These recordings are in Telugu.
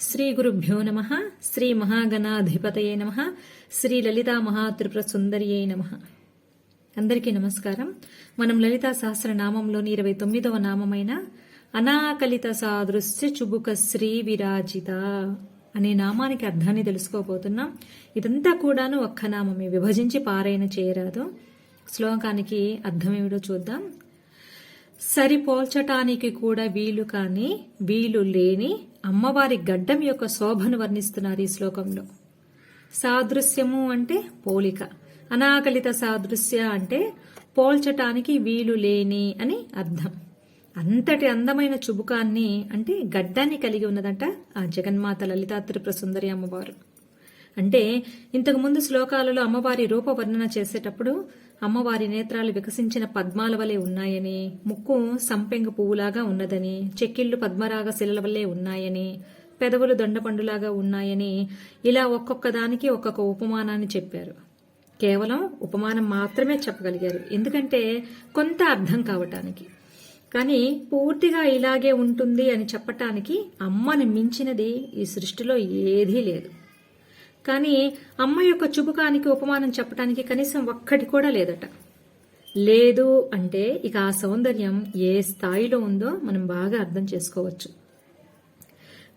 శ్రీ గురుభ్యో నమ శ్రీ మహాగణాధిపతయే నమ శ్రీ లలితా మహాత్రిపుర సుందరియే నమ. అందరికీ నమస్కారం. మనం లలితా సహస్రనామంలోని ఇరవై తొమ్మిదవ నామమైన అనాకలిత సాదృశ్య చుబుక శ్రీ విరాజిత అనే నామానికి అర్థాన్ని తెలుసుకోబోతున్నాం. ఇదంతా కూడాను ఒక్క నామమే విభజించి పారాయణ చేయరాదు. శ్లోకానికి అర్థమేమిటో చూద్దాం. సరిపోల్చటానికి కూడా వీలు కాని వీలు లేని అమ్మవారి గడ్డం యొక్క శోభను వర్ణిస్తున్నారు ఈ శ్లోకంలో. సాదృశ్యము అంటే పోలిక. అనాకలిత సాదృశ్య అంటే పోల్చటానికి వీలు లేని అని అర్థం. అంతటి అందమైన చుబుకాన్ని అంటే గడ్డాన్ని కలిగి ఉన్నదంట ఆ జగన్మాత లలితా త్రిప్రసుందరి అమ్మవారు. అంటే ఇంతకుముందు శ్లోకాలలో అమ్మవారి రూప వర్ణన చేసేటప్పుడు అమ్మవారి నేత్రాలు వికసించిన పద్మాల వలె ఉన్నాయని ముక్కు సంపెంగ పువ్వులాగా ఉన్నదని చెక్కిళ్ళు పద్మరాగ శిలల వలె ఉన్నాయని పెదవులు దొండపండులాగా ఉన్నాయని ఇలా ఒక్కొక్క దానికి ఒక్కొక్క ఉపమానాన్ని చెప్పారు. కేవలం ఉపమానం మాత్రమే చెప్పగలిగారు. ఎందుకంటే కొంత అర్థం కావటానికి. కానీ పూర్తిగా ఇలాగే ఉంటుంది అని చెప్పటానికి అమ్మని మించినది ఈ సృష్టిలో ఏదీ లేదు. కానీ అమ్మ యొక్క చుబుకానికి ఉపమానం చెప్పడానికి కనీసం ఒక్కటి కూడా లేదట. లేదు అంటే ఇక ఆ సౌందర్యం ఏ స్థాయిలో ఉందో మనం బాగా అర్థం చేసుకోవచ్చు.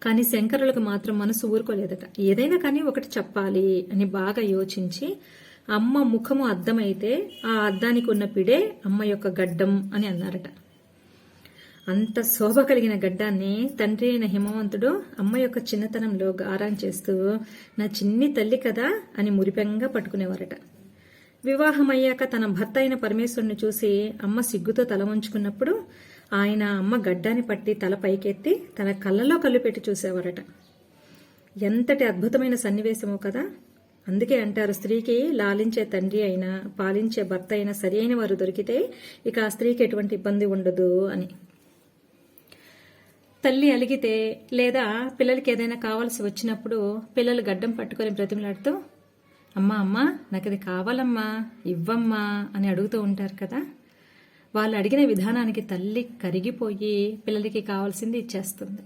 కానీ శంకరులకు మాత్రం మనసు ఊరుకోలేదట. ఏదైనా కానీ ఒకటి చెప్పాలి అని బాగా యోచించి అమ్మ ముఖము అద్దమైతే ఆ అద్దానికి ఉన్న పిడే అమ్మ యొక్క గడ్డం అని అన్నారట. అంత శోభ కలిగిన గడ్డాన్ని తండ్రి అయిన హిమవంతుడు అమ్మ యొక్క చిన్నతనంలో గారం చేస్తూ నా చిన్ని తల్లి కదా అని మురిపెంగా పట్టుకునేవారట. వివాహమయ్యాక తన భర్త అయిన పరమేశ్వరుని చూసి అమ్మ సిగ్గుతో తల వంచుకున్నప్పుడు ఆయన అమ్మ గడ్డాన్ని పట్టి తల పైకెత్తి తన కళ్ళలో కళ్ళు పెట్టి చూసేవారట. ఎంతటి అద్భుతమైన సన్నివేశమో కదా! అందుకే అంటారు స్త్రీకి లాలించే తండ్రి అయినా పాలించే భర్త అయినా సరి అయిన వారు దొరికితే ఇక ఆ స్త్రీకి ఎటువంటి ఇబ్బంది ఉండదు అని. తల్లి అలిగితే లేదా పిల్లలకి ఏదైనా కావాల్సి వచ్చినప్పుడు పిల్లలు గడ్డం పట్టుకొని బ్రతిమలాడుతూ అమ్మా అమ్మా నాకు అది కావాలమ్మా ఇవ్వమ్మా అని అడుగుతూ ఉంటారు కదా. వాళ్ళు అడిగిన విధానానికి తల్లి కరిగిపోయి పిల్లలకి కావాల్సింది ఇచ్చేస్తుంది.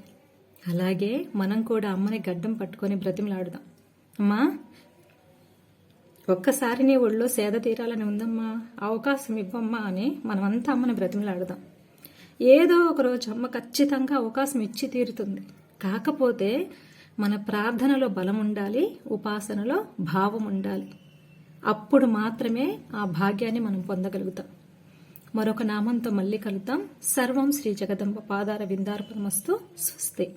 అలాగే మనం కూడా అమ్మని గడ్డం పట్టుకొని బ్రతిమలాడుదాం. అమ్మా ఒక్కసారి నీ ఒళ్ళో సేద తీరాలని ఉందమ్మా అవకాశం ఇవ్వమ్మా అని మనమంతా అమ్మని బ్రతిమలాడుదాం. ఏదో ఒకరోజు అమ్మ ఖచ్చితంగా అవకాశం ఇచ్చి తీరుతుంది. కాకపోతే మన ప్రార్థనలో బలం ఉండాలి ఉపాసనలో భావం ఉండాలి. అప్పుడు మాత్రమే ఆ భాగ్యాన్ని మనం పొందగలుగుతాం. మరొక నామంతో మళ్ళీ కలుద్దాం. సర్వం శ్రీ జగదంబ పాదార విందార్పణమస్తు. స్వస్తి.